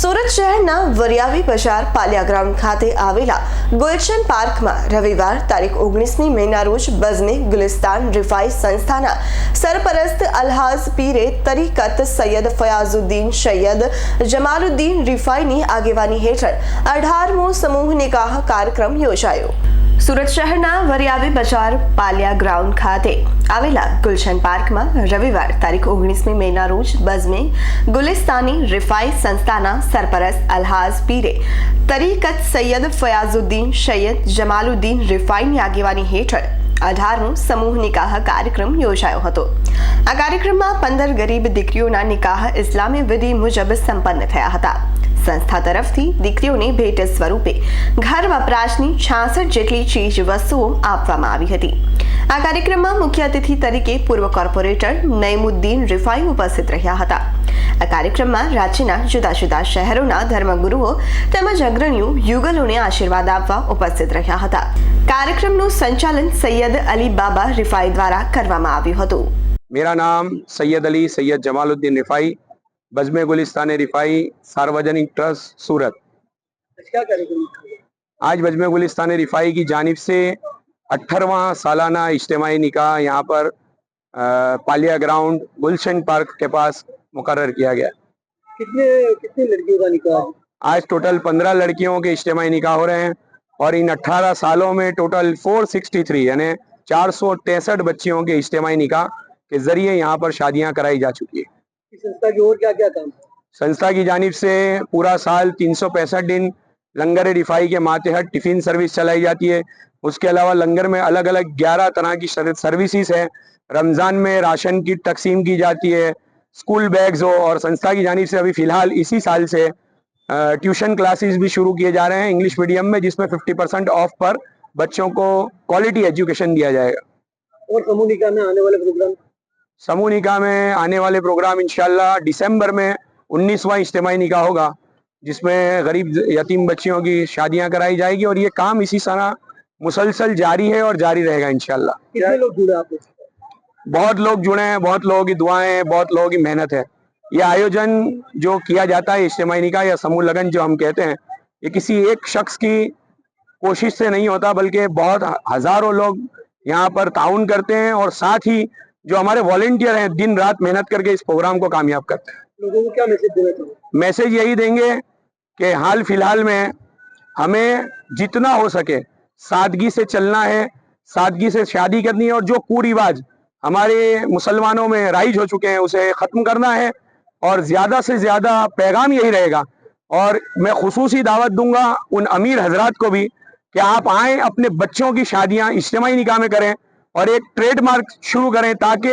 સુરત શહેરના વરિયાવી બજાર પાલિયા ગ્રાઉન્ડ ખાતે આવેલા ગુલશન પાર્કમાં રવિવાર તારીખ ઓગણીસમી મેના રોજ બઝમે ગુલિસ્તાન રિફાઈ સંસ્થાના સરપરસ્ત અલ્હાઝ પીરે તરીકત સૈયદ ફયાઝુદ્દીન સૈયદ જમાલુદ્દીન રિફાઈની આગેવાની હેઠળ અઢારમો સમૂહ નિકાહ કાર્યક્રમ યોજાયો. સુરત શહેરના વરિયાવી બજાર પાલિયા ગ્રાઉન્ડ ખાતે આવેલા ગુલશન પાર્કમાં રવિવાર તારીખ ઓગણીસમી મેના રોજ બઝમે ગુલિસ્તાની રિફાઈ સંસ્થાના સરપરસ્ત અલ્હાઝ પીરે તરીકત સૈયદ ફયાઝુદ્દીન સૈયદ જમાલુદ્દીન રિફાઈની આગેવાની હેઠળ અઢારમો સમૂહ નિકાહ કાર્યક્રમ યોજાયો હતો. આ કાર્યક્રમમાં પંદર ગરીબ દીકરીઓના નિકાહ ઇસ્લામી વિધિ મુજબ સંપન્ન થયા હતા. સંસ્થા તરફથી દીકરીઓને ભેટ સ્વરૂપે ઘર વપરાશની છાસઠ જેટલી ચીજ વસ્તુઓ આપવામાં આવી હતી. આ કાર્યક્રમમાં મુખ્ય અતિથિ તરીકે પૂર્વ કોર્પોરેટર નૈમુદ્દીન રિફાઈ ઉપસ્થિત રહ્યા હતા. આ કાર્યક્રમમાં રાજ્યના જુદા જુદા શહેરોના ધર્મગુરુઓ તેમજ અગ્રણીઓ યુગલોને આશીર્વાદ આપવા ઉપસ્થિત રહ્યા હતા. કાર્યક્રમનું સંચાલન સૈયદ અલી બાબા રિફાઈ દ્વારા કરવામાં આવ્યું હતું. મેરા નામ સૈયદ અલી સૈયદ જમાલુદ્દીન રિફાઈ बजमे गुलिस्तान रिफाई सार्वजनिक ट्रस्ट सूरत। क्या कार्यक्रम आज बजमे गुलिस्तान रिफाई की जानिब से अट्ठारवा सालाना इज्तमाही निकाह यहाँ पर अ, पालिया ग्राउंड गुलशन पार्क के पास मुकर किया गया। कितने कितनी लड़कियों का निकाह आज टोटल पंद्रह लड़कियों के इज्तमाही निकाह हो रहे हैं और इन अट्ठारह सालों में टोटल 463 यानी चार सौ तिरसठ बच्चियों के इज्तमाही निकाह के ज़रिए यहाँ पर शादियाँ कराई जा चुकी है। संस्था की और क्या क्या काम संस्था की जानिब से पूरा साल तीन सौ पैंसठ दिन लंगर रिफाई के मातहत टिफ़िन सर्विस चलाई जाती है। उसके अलावा लंगर में अलग अलग 11 तरह की सर्विसेज़ है। रमज़ान में राशन की तकसीम की जाती है। स्कूल बैग्स हो और संस्था की जानिब से अभी फ़िलहाल इसी साल से ट्यूशन क्लासेस भी शुरू किए जा रहे हैं इंग्लिश मीडियम में जिसमें 50 परसेंट ऑफ़ पर बच्चों को क्वालिटी एजुकेशन दिया जाएगा। और समूह में आने वाले प्रोग्राम? समूह निकाह में आने वाले प्रोग्राम इंशाल्लाह दिसंबर में 19वां इज्तिमाही निकाह होगा जिसमें गरीब यतीम बच्चियों की शादियाँ कराई जाएगी और ये काम इसी तरह मुसलसल जारी है और जारी रहेगा लोग बहुत लोग जुड़े हैं बहुत लोगों की दुआएँ हैं बहुत लोगों की मेहनत है। यह आयोजन जो किया जाता है इज्तिमाही निकाह या समूह लगन जो हम कहते हैं ये किसी एक शख्स की कोशिश से नहीं होता बल्कि बहुत हज़ारों लोग यहाँ पर ताउन करते हैं और साथ ही जो हमारे वॉलेंटियर हैं दिन रात मेहनत करके इस प्रोग्राम को कामयाब करते हैं। लोगों को क्या मैसेज देना चाहिए मैसेज यही देंगे कि हाल फ़िलहाल में हमें जितना हो सके सादगी से चलना है सादगी से शादी करनी है और जो कुरिवाज हमारे मुसलमानों में राइज हो चुके हैं उसे खत्म करना है और ज़्यादा से ज़्यादा पैगाम यही रहेगा। और मैं खसूसी दावत दूँगा उन अमीर हजरात को भी कि आप आए अपने बच्चों की शादियाँ इज्तमाही निकाह में करें और एक ट्रेडमार्क शुरू करें ताकि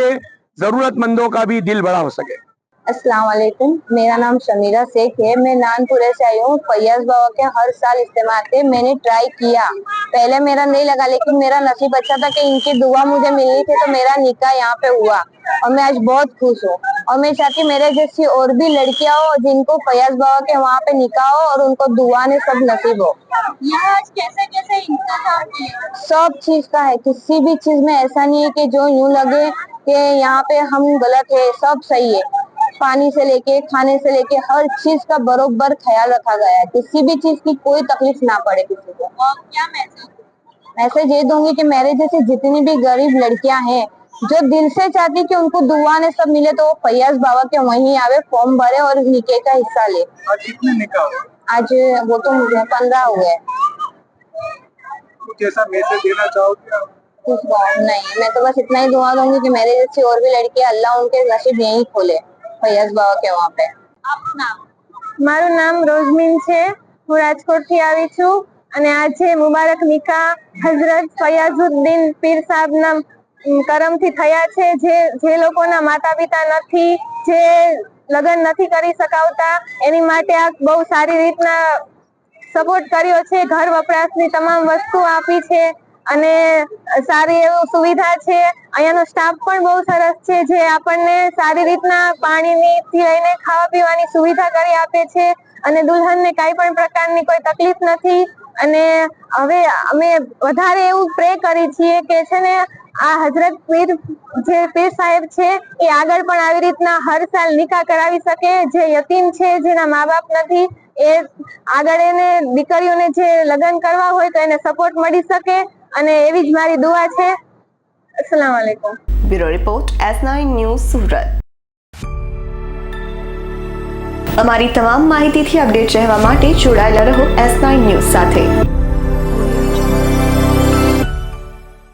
जरूरतमंदों का भी दिल बड़ा हो सके। अस्सलाम वालेकुम मेरा नाम शमीरा शेख है। मैं नानपुरे से आई हूँ। फैयाज बाबा के हर साल इस्तेमाल थे मैंने ट्राई किया। पहले मेरा नहीं लगा, लेकिन मेरा नसीब अच्छा था कि इनकी दुआ मुझे मिलनी थी तो मेरा निकाह यहाँ पे हुआ। और मैं आज बहुत खुश हूँ। और मैं चाहती मेरे जैसी और भी लड़कियाँ हो जिनको फैयाज बाबा के वहाँ पे निकाह हो और उनको दुआ ने सब नसीब हो। यहाँ आज कैसे कैसे इंतज़ाम किए सब चीज़ का है किसी भी चीज़ में ऐसा नहीं है कि जो यूँ लगे कि यहाँ पे हम गलत है सब सही है। पानी से लेके खाने से लेके हर चीज़ का बरोबर ख्याल रखा गया है। किसी भी चीज़ की कोई तकलीफ़ ना पड़े किसी को। और क्या मैसेज मैसेज ये दूँगी कि मेरे जैसी जितनी भी गरीब लड़कियाँ हैं जो दिल से चाहती कि उनको दुआ ने सब मिले तो वो फैयाज बाबा के वहीं आवे फॉर्म भरे और निके का हिस्सा ले आज कितने निकाह हुए? आज वो तो पंद्रह हुए कुछ ऐसा मैसेज देना चाहोगे आप? कुछ बात नहीं मैं तो बस इतना ही दुआ दूंगी कि मेरे जैसी और भी लड़कियां अल्लाह उनके नसीब यहीं खोले फैयाज बाबा के वहाँ पे આપનું નામ મારું નામ રોઝમીન છે હું રાજકોટથી આવી છું અને આજે મુબારક નિકા હઝરત ફયાઝુદ્દીન પીર સાહેબના ઉમ, કરમથી થયા છે, જે જે લોકોના માતા પિતા નથી, જે લગ્ન નથી કરી શકાવતા, એની માટે આ બહુ સારી રીતના સપોર્ટ કર્યો છે, ઘર વપરાશની તમામ વસ્તુ આપી છે અને સારી એવું સુવિધા છે. અહીંયાનો સ્ટાફ પણ બહુ સરસ છે, જે આપણને સારી રીતના પાણીની થી લઈને ખાવા પીવાની સુવિધા કરી આપે છે અને દુલ્હનને કઈ પણ પ્રકારની કોઈ તકલીફ નથી. અને હવે અમે વધારે એવું પ્રે કરી છીએ કે છે ને આ હજરત પીર જે પીર સાહેબ છે, એ આગળ પણ આવી રીતના હર સાલ નિકાહ કરાવી શકે. જે યતીમ છે, જેના મા બાપ નથી, એ આગળ એને દીકરીઓને જે લગ્ન કરવા હોય તો એને સપોર્ટ મળી શકે. અને એવી જ મારી દુઆ છે. અસલામ વાલેકુમ bureau report, S nine news Surat. અમારી તમામ માહિતીથી અપડેટ રહેવા માટે જોડાયેલા રહો એસ નાઇન ન્યૂઝ સાથે.